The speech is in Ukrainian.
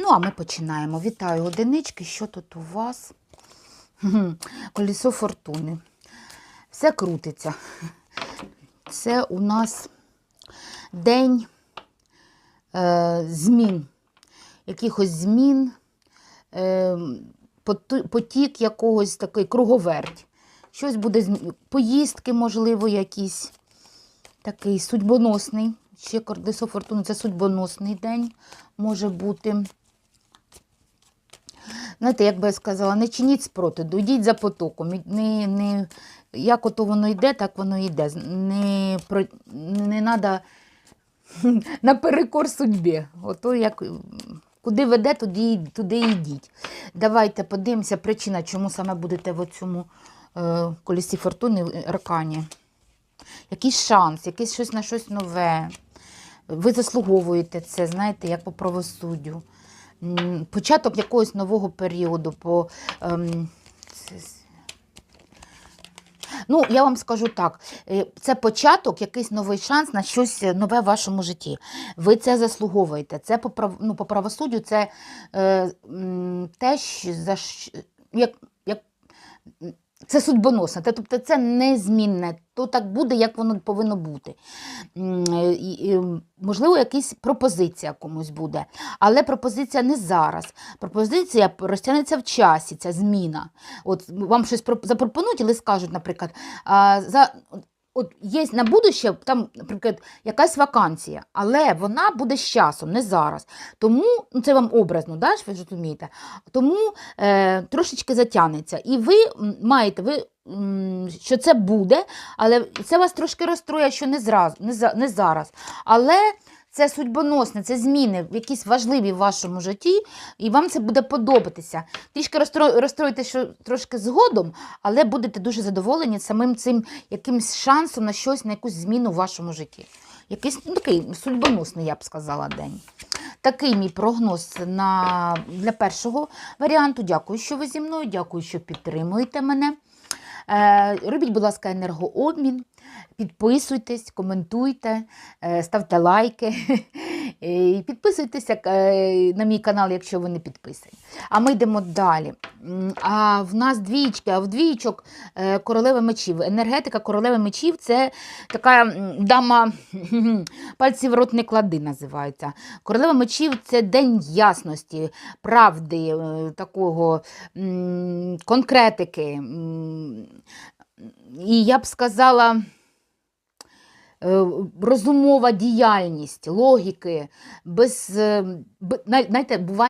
Ну, а ми починаємо. Вітаю одинички. Що тут у вас? Гм, Колесо фортуни. Все крутиться. Це у нас день е, змін, якихось змін, е, потік якогось такий круговерть. Щось буде поїздки, можливо, якісь такий судьбоносний. Ще колесо фортуни це судьбоносний день може бути. Знаєте, як би я сказала, не чиніть спротиву, йдіть за потоком. Не, не, як ото воно йде, так воно йде. Не, про, не треба наперекор судьбі. Ото як, куди веде, туди, туди йдіть. Давайте подивимося, причина, чому саме будете в цьому е, колісі фортуни аркані. Якийсь шанс, якийсь щось на щось нове. Ви заслуговуєте це, знаєте, як по правосуддю. Початок якогось нового періоду. По, ем, Ну, я вам скажу так: е, це початок, якийсь новий шанс на щось нове в вашому житті. Ви це заслуговуєте. Це по, прав... ну, по правосуддю, це е, те, за як, як це судьбоносне, тобто це незмінне, то так буде, як воно повинно бути. Можливо, якась пропозиція комусь буде, але пропозиція не зараз. Пропозиція розтягнеться в часі, ця зміна. От вам щось про- запропонують, але скажуть, наприклад, за. От є на будущее, там, наприклад, якась вакансія, але вона буде з часом, не зараз. Тому ну, це вам образно, да, ви розумієте. Тому е, трошечки затягнеться. І ви маєте, ви, що це буде, але це вас трошки розстроє, що не, зразу, не, за, не зараз. Але це судьбоносне, це зміни, якісь важливі в вашому житті, і вам це буде подобатися. Трішки розстро- розстроїте, що трошки згодом, але будете дуже задоволені самим цим якимсь шансом на щось, на якусь зміну в вашому житті. Якийсь ну, такий судьбоносний, я б сказала, день. Такий мій прогноз на, для першого варіанту. Дякую, що ви зі мною, дякую, що підтримуєте мене. Е, робіть, будь ласка, енергообмін. Підписуйтесь, коментуйте, е, ставте лайки. І підписуйтеся е, на мій канал, якщо ви не підписані. А ми йдемо далі. А в нас двічки, а в двічок е, королева мечів. Енергетика королеви мечів це така дама пальці в рот не клади, називається. Королева мечів це день ясності, правди, такого конкретики. І я б сказала. Е, Розумова діяльність, логіки, без, е, знаєте, буває.